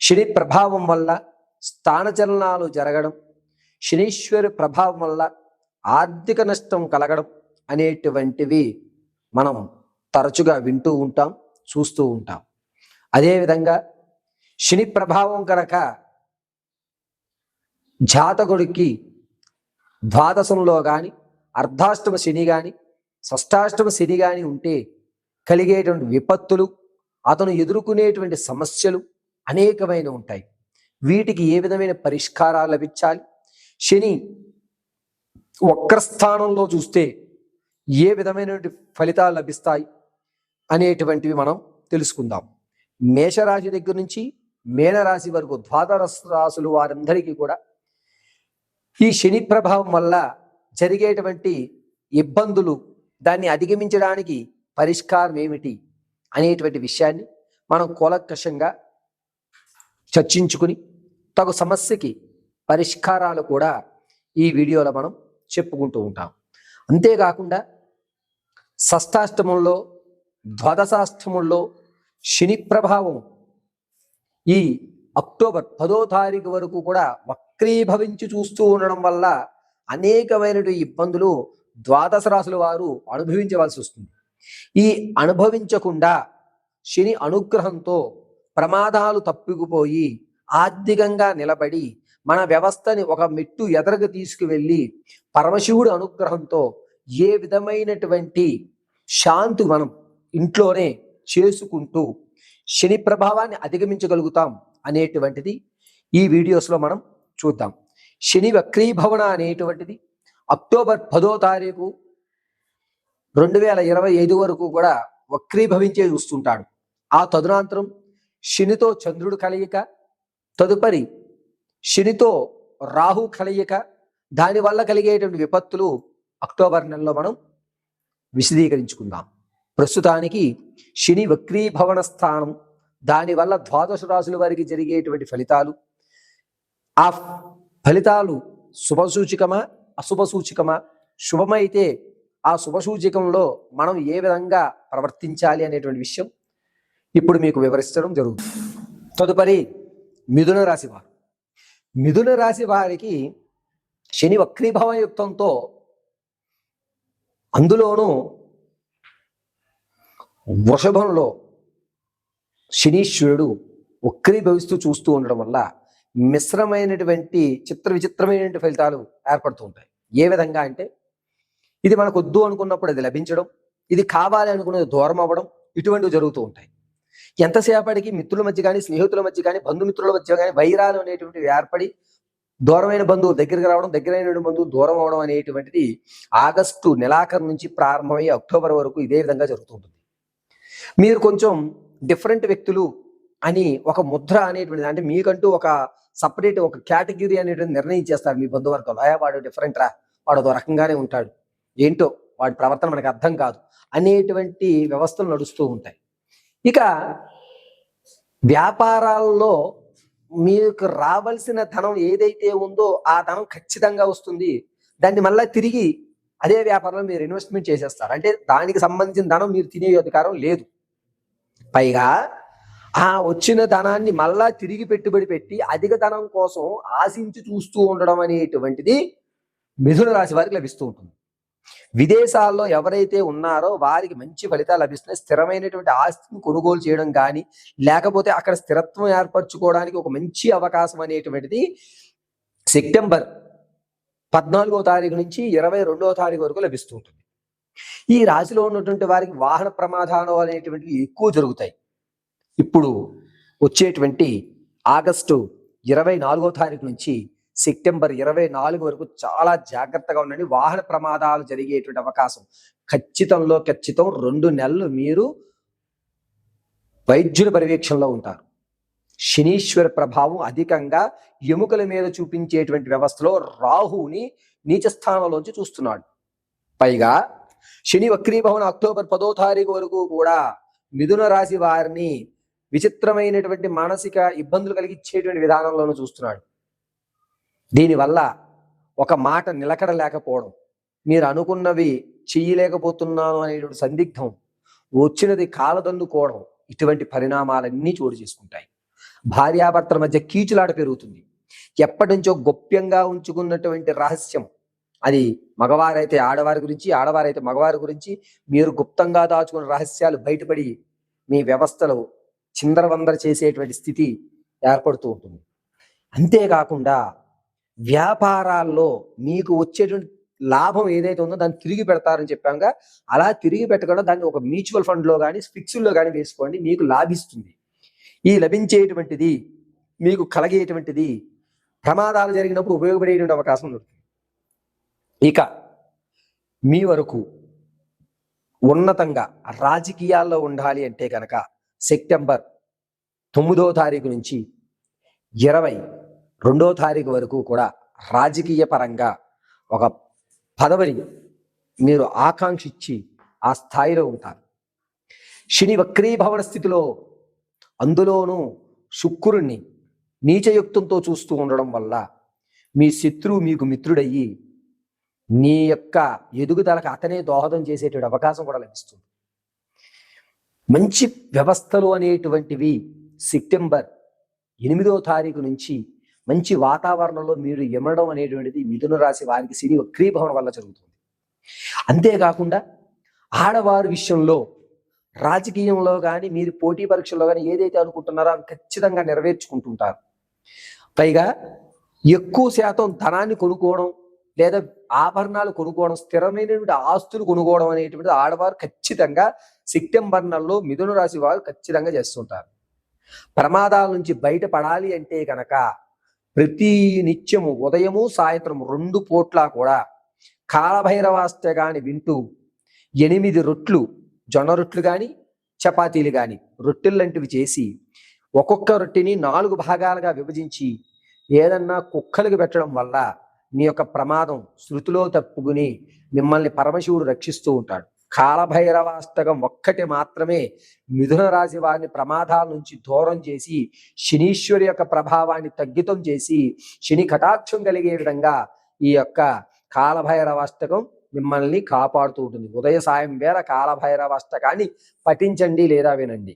శని ప్రభావం వల్ల స్థానచలనాలు జరగడం శనీశ్వరి ప్రభావం వల్ల ఆర్థిక నష్టం కలగడం అనేటువంటివి మనం తరచుగా వింటూ ఉంటాం చూస్తూ ఉంటాం. అదేవిధంగా శని ప్రభావం కనుక జాతకుడికి ద్వాదశంలో కానీ అర్ధాష్టమ శని కానీ షష్టాష్టమ శని కానీ ఉంటే కలిగేటువంటి విపత్తులు అతను ఎదుర్కొనేటువంటి సమస్యలు అనేకమైన ఉంటాయి. వీటికి ఏ విధమైన పరిష్కారాలు లభించాలి? శని వక్రస్థానంలో చూస్తే ఏ విధమైనటువంటి ఫలితాలు లభిస్తాయి అనేటువంటివి మనం తెలుసుకుందాం. మేషరాశి దగ్గర నుంచి మేనరాశి వరకు ద్వాదశ రాశులు వారందరికీ కూడా ఈ శని ప్రభావం వల్ల జరిగేటువంటి ఇబ్బందులు దాన్ని అధిగమించడానికి పరిష్కారం ఏమిటి అనేటువంటి విషయాన్ని మనం కోలకషంగా చర్చించుకుని తగు సమస్యకి పరిష్కారాలు కూడా ఈ వీడియోలో మనం చెప్పుకుంటూ ఉంటాం. అంతేకాకుండా షష్టాష్టమంలో ద్వాదశాష్టమంలో శని ప్రభావం ఈ అక్టోబర్ పదో తారీఖు వరకు కూడా వక్రీభవించి చూస్తూ ఉండడం వల్ల అనేకమైనటువంటి ఇబ్బందులు ద్వాదశ రాశుల వారు అనుభవించవలసి వస్తుంది. ఈ అనుభవించకుండా శని అనుగ్రహంతో ప్రమాదాలు తప్పికుపోయి ఆర్థికంగా నిలబడి మన వ్యవస్థని ఒక మెట్టు ఎదరకు తీసుకువెళ్ళి పరమశివుడు అనుగ్రహంతో ఏ విధమైనటువంటి శాంతి మనం ఇంట్లోనే చేసుకుంటూ శని ప్రభావాన్ని అధిగమించగలుగుతాం అనేటువంటిది ఈ వీడియోస్లో మనం చూద్దాం. శని వక్రీభవన అనేటువంటిది అక్టోబర్ పదో తారీఖు రెండు వేల ఇరవై ఐదు వరకు కూడా వక్రీభవించే చూస్తుంటాడు. ఆ తదునాంతరం శనితో చంద్రుడు కలయిక తదుపరి శనితో రాహు కలయిక దానివల్ల కలిగేటువంటి విపత్తులు అక్టోబర్ నెలలో మనం విశదీకరించుకుందాం. ప్రస్తుతానికి శని వక్రీభవన స్థానం దానివల్ల ద్వాదశ రాశుల వారికి జరిగేటువంటి ఫలితాలు. ఆ ఫలితాలు శుభసూచికమా అశుభసూచికమా? శుభమైతే ఆ శుభసూచికంలో మనం ఏ విధంగా ప్రవర్తించాలి అనేటువంటి విషయం ఇప్పుడు మీకు వివరించడం జరుగుతుంది. తదుపరి మిథున రాశి వారు. మిథున రాశి వారికి శని వక్రీభవయుక్తంతో అందులోనూ వృషభంలో శనీశ్వరుడు వక్రీభవిస్తూ చూస్తూ ఉండడం వల్ల మిశ్రమైనటువంటి చిత్ర విచిత్రమైనటువంటి ఫలితాలు ఏర్పడుతూ ఉంటాయి. ఏ విధంగా అంటే ఇది మనకు వద్దు అనుకున్నప్పుడు అది లభించడం ఇది కావాలి అనుకున్నది దూరం అవ్వడం ఇటువంటివి జరుగుతూ ఉంటాయి. ఎంతసేపటికి మిత్రుల మధ్య కానీ స్నేహితుల మధ్య కానీ బంధుమిత్రుల మధ్య కానీ వైరాలు అనేటువంటివి ఏర్పడి దూరమైన బంధువు దగ్గరికి రావడం దగ్గరైన బంధువు దూరం అవడం అనేటువంటిది ఆగస్టు నెలాఖరు నుంచి ప్రారంభమై అక్టోబర్ వరకు ఇదే విధంగా జరుగుతుంటుంది మీరు కొంచెం డిఫరెంట్ వ్యక్తులు అని ఒక ముద్ర అనేటువంటిది అంటే మీకంటూ ఒక సపరేట్ ఒక కేటగిరీ అనేటువంటి నిర్ణయించేస్తారు మీ బంధువర్గంలో. అయ్యా వాడు డిఫరెంట్ రా వాడు ఒక రకంగానే ఉంటాడు. ఏంటో వాడి ప్రవర్తన మనకు అర్థం కాదు అనేటువంటి వ్యవస్థలు నడుస్తూ ఉంటాయి. ఇక వ్యాపారాల్లో మీకు రావాల్సిన ధనం ఏదైతే ఉందో ఆ ధనం ఖచ్చితంగా వస్తుంది. దాన్ని మళ్ళీ తిరిగి అదే వ్యాపారంలో మీరు ఇన్వెస్ట్మెంట్ చేసేస్తారు. అంటే దానికి సంబంధించిన ధనం మీరు తినే అధికారం లేదు. పైగా ఆ వచ్చిన ధనాన్ని మళ్ళా తిరిగి పెట్టుబడి పెట్టి అధిక ధనం కోసం ఆశించి చూస్తూ ఉండడం అనేటువంటిది మిథున రాశి వారికి లభిస్తూ ఉంటుంది. విదేశాల్లో ఎవరైతే ఉన్నారో వారికి మంచి ఫలితాలు లభిస్తున్నాయి. స్థిరమైనటువంటి ఆస్తిని కొనుగోలు చేయడం కానీ లేకపోతే అక్కడ స్థిరత్వం ఏర్పరచుకోవడానికి ఒక మంచి అవకాశం అనేటువంటిది సెప్టెంబర్ పద్నాలుగో తారీఖు నుంచి ఇరవై రెండవ తారీఖు వరకు లభిస్తూ ఉంటుంది. ఈ రాశిలో ఉన్నటువంటి వారికి వాహన ప్రమాదాలు అనేటువంటివి ఎక్కువ జరుగుతాయి. ఇప్పుడు వచ్చేటువంటి ఆగస్టు ఇరవై నాలుగో తారీఖు నుంచి సెప్టెంబర్ ఇరవై నాలుగు వరకు చాలా జాగ్రత్తగా ఉండండి. వాహన ప్రమాదాలు జరిగేటువంటి అవకాశం ఖచ్చితంలో ఖచ్చితం రెండు నెలలు మీరు వైద్యుల పర్యవేక్షణలో ఉంటారు. శనీశ్వర ప్రభావం అధికంగా ఎముకల మీద చూపించేటువంటి వ్యవస్థలో రాహువుని నీచ స్థానంలోంచి చూస్తున్నాడు. పైగా శని వక్రీభవన్ అక్టోబర్ పదో తారీఖు వరకు కూడా మిథున రాశి వారిని విచిత్రమైనటువంటి మానసిక ఇబ్బందులు కలిగించేటువంటి విధానంలోనూ చూస్తున్నాడు. దీనివల్ల ఒక మాట నిలకడ లేకపోవడం మీరు అనుకున్నవి చెయ్యలేకపోతున్నాను అనేటువంటి సందిగ్ధం వచ్చినది కాలదందుకోవడం ఇటువంటి పరిణామాలన్నీ చోటు చేసుకుంటాయి. భార్యాభర్తల మధ్య కీచులాట పెరుగుతుంది. ఎప్పటి నుంచో గోప్యంగా ఉంచుకున్నటువంటి రహస్యం అది మగవారైతే ఆడవారి గురించి ఆడవారైతే మగవారి గురించి మీరు గుప్తంగా దాచుకున్న రహస్యాలు బయటపడి మీ వ్యవస్థలో చిందరవందర చేసేటువంటి స్థితి ఏర్పడుతూ ఉంటుంది. అంతేకాకుండా వ్యాపారాల్లో మీకు వచ్చేటువంటి లాభం ఏదైతే ఉందో దాన్ని తిరిగి పెడతారని చెప్పాక అలా తిరిగి పెట్టకుండా దాన్ని ఒక మ్యూచువల్ ఫండ్లో కానీ ఫిక్స్డ్లో కానీ వేసుకోండి మీకు లాభిస్తుంది. ఈ లభించేటువంటిది మీకు కలిగేటువంటిది ప్రమాదాలు జరిగినప్పుడు ఉపయోగపడేటువంటి అవకాశం దొరుకుతుంది ఇక మీ వరకు ఉన్నతంగా రాజకీయాల్లో ఉండాలి అంటే కనుక సెప్టెంబర్ తొమ్మిదో తారీఖు నుంచి ఇరవై రెండో తారీఖు వరకు కూడా రాజకీయ పరంగా ఒక పదవిని మీరు ఆకాంక్షించి ఆ స్థాయిలో ఉంటారు. శని వక్రీభవన స్థితిలో అందులోనూ శుక్రుణ్ణి నీచయుక్తంతో చూస్తూ ఉండడం వల్ల మీ శత్రువు మీకు మిత్రుడయ్యి నీ యొక్క ఎదుగుదలకు అతనే దోహదం చేసేటువంటి అవకాశం కూడా లభిస్తుంది. మంచి వ్యవస్థలు అనేటువంటివి సెప్టెంబర్ ఎనిమిదో తారీఖు నుంచి మంచి వాతావరణంలో మీరు ఎమడం అనేటువంటిది మిథున రాశి వారికి సిరి వక్రీభవనం వల్ల జరుగుతుంది. అంతేకాకుండా ఆడవారి విషయంలో రాజకీయంలో కానీ మీరు పోటీ పరీక్షల్లో కానీ ఏదైతే అనుకుంటున్నారో అవి ఖచ్చితంగా నెరవేర్చుకుంటుంటారు. పైగా ఎక్కువ శాతం ధనాన్ని కొనుక్కోవడం లేదా ఆభరణాలు కొనుక్కోవడం స్థిరమైనటువంటి ఆస్తులు కొనుక్కోవడం అనేటువంటిది ఆడవారు ఖచ్చితంగా సెప్టెంబర్ నెలలో మిథున రాశి వారు ఖచ్చితంగా చేస్తుంటారు. ప్రమాదాల నుంచి బయటపడాలి అంటే కనుక ప్రతి నిత్యము ఉదయము సాయంత్రం రెండు పూట్ల కూడా కాలభైరవాష్టగాని వింటూ ఎనిమిది రొట్లు జొన్న రొట్లు కానీ చపాతీలు కానీ రొట్టెలు లాంటివి చేసి ఒక్కొక్క రొట్టెని నాలుగు భాగాలుగా విభజించి ఏదన్నా కుక్కలకు పెట్టడం వల్ల మీ యొక్క ప్రమాదం శృతిలో తప్పుకుని మిమ్మల్ని పరమశివుడు రక్షిస్తూ ఉంటాడు. కాలభైరవాష్టకం ఒక్కటి మాత్రమే మిథున రాశి వారిని ప్రమాదాల నుంచి దూరం చేసి శనీశ్వరి యొక్క ప్రభావాన్ని తగ్గితం చేసి శని కటాక్షం కలిగే విధంగా ఈ యొక్క కాలభైరవాష్టకం మిమ్మల్ని కాపాడుతూ ఉంటుంది. ఉదయ సాయం వేళ కాలభైరవాష్టకాన్ని పఠించండి లేదా వినండి.